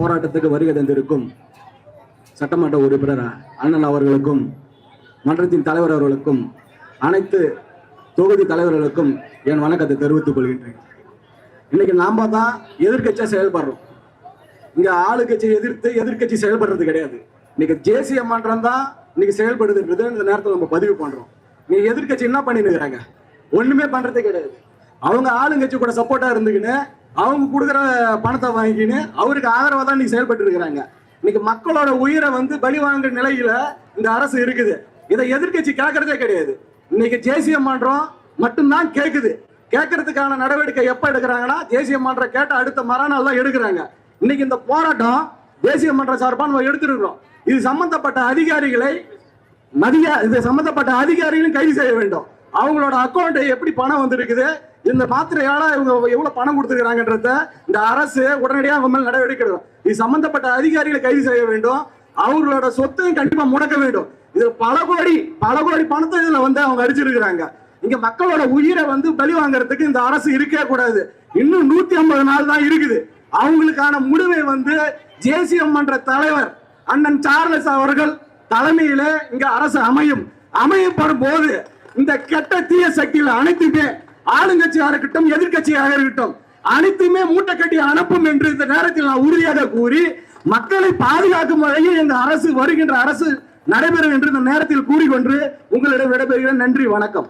போராட்டத்துக்கு வருகை தந்திருக்கும் சட்டமன்ற உறுப்பினர் அண்ணன் அவர்களுக்கும் மன்றத்தின் தலைவர் அவர்களுக்கும் அனைத்து தொகுதி தலைவர்களுக்கும் என் வணக்கத்தை தெரிவித்துக் கொள்கின்றேன். இன்னைக்கு நாம தான் எதிர்கட்சியா செயல்படுறோம். இங்க ஆளுங்கட்சி எதிர்த்து எதிர்க்கட்சி செயல்படுறது கிடையாது. இன்னைக்கு தேசிய மன்றம் தான் இன்னைக்கு செயல்படுதுன்றது இந்த நேரத்தில் நம்ம பதிவு பண்றோம். நீ எதிர்க்கட்சி என்ன பண்ணிருக்கிறாங்க ஒண்ணுமே பண்றதே கிடையாது. அவங்க ஆளுங்கட்சி கூட சப்போர்ட்டா இருந்துக்கின்னு அவங்க கொடுக்குற பணத்தை வாங்கின்னு அவருக்கு ஆதரவாக தான் நீங்க செயல்பட்டு இருக்கிறாங்க. இன்னைக்கு மக்களோட உயிரை வந்து பலி வாங்குற நிலையில இந்த அரசு இருக்குது. இதை எதிர்க்கட்சி கேட்கறதே கிடையாது. இன்னைக்கு தேசிய மன்றம் மட்டும்தான் கேட்குது. கேட்கறதுக்கான நடவடிக்கை எப்போ எடுக்கிறாங்கன்னா தேசிய மன்றம் கேட்ட அடுத்த மறுநாள் தான் எடுக்கிறாங்க. இன்னைக்கு இந்த போராட்டம் தேசிய மன்றம் சார்பாக நம்ம எடுத்திருக்கிறோம். இது சம்பந்தப்பட்ட அதிகாரிகளை மதிய இது சம்பந்தப்பட்ட அதிகாரிகளும் கைது செய்ய வேண்டும். அவங்களோட அக்கௌண்ட் எப்படி பணம் வந்திருக்குது? இந்த மாத்திரையால இவங்க எவ்வளவு பணம் கொடுத்துருக்காங்கன்றத இந்த அரசு உடனடியாக அவங்க மேல் நடவடிக்கை எடுக்கும் இது சம்பந்தப்பட்ட அதிகாரிகளை கைது செய்ய வேண்டும். அவர்களோட சொத்தையும் கண்டிப்பா முடக்க வேண்டும். இதுல பல கோடி பல கோடி பணத்தை இதுல வந்து அவங்க அடிச்சிருக்கிறாங்க. இங்க மக்களோட உயிரை வந்து பலி வாங்குறதுக்கு இந்த அரசு இருக்கவே கூடாது. இன்னும் நூத்தி ஐம்பது நாள் தான் இருக்குது. அவங்களுக்கான முடிவை வந்து ஜேசிஎம் மன்ற தலைவர் அண்ணன் சார்லஸ் அவர்கள் தலைமையில இங்க அரசு அமையும். அமையப்படும் போது இந்த கெட்ட தீய சக்திகள் அனைத்துமே ஆளுங்கட்சியாக இருக்கட்டும் எதிர்க்கட்சியாக இருக்கட்டும் அனைத்துமே மூட்டை கட்டி அனுப்பும் என்று இந்த நேரத்தில் நான் உறுதியாக கூறி மக்களை பாதுகாக்கும் வகையில் இந்த அரசு வருகின்ற அரசு நடைபெறும் என்று இந்த நேரத்தில் கூறிக்கொண்டு உங்களிடம் விடைபெறுகிறேன். நன்றி வணக்கம்.